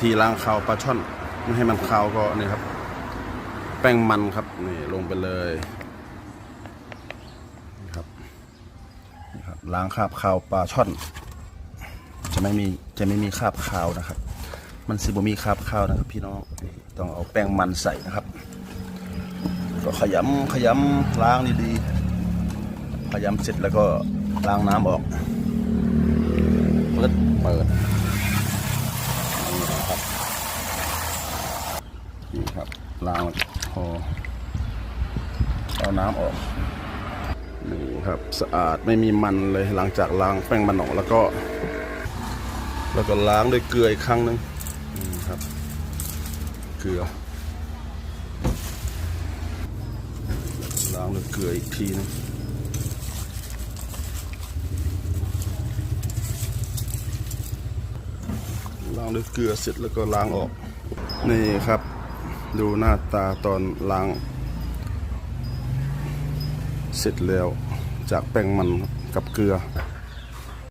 ธีล้างคาวปลาช่อนไม่ให้มันคาวก็นี่ครับ แป้งมันครับนี่ลงไปเลยนี่ครับนี่ครับ ล้างคราบคาวปลาช่อน จะไม่มีจะไม่มีคราบคาวนะครับ มันสิบมีคราบคาวนะครับ พี่น้องต้องเอาแป้งมันใส่นะครับ ก็ขยำขยำล้างดีๆขยำเสร็จแล้วก็ล้างน้ำออกเปิดเปิด ครับนี่ครับล้างพอเอาน้ำออกนี่ครับสะอาดไม่มีมันเลยหลังจากล้างแป้งมันออกแล้วก็ แล้วก็ล้างด้วยเกลืออีกครั้งหนึ่งนี่ครับ เกลือ ล้างด้วยเกลืออีกทีนึง ล้างด้วยเกลือเสร็จแล้วก็ล้างออก นี่ครับ ดูหน้าตาตอนล้าง เสร็จแล้วจากแป้งมันกับเกลือ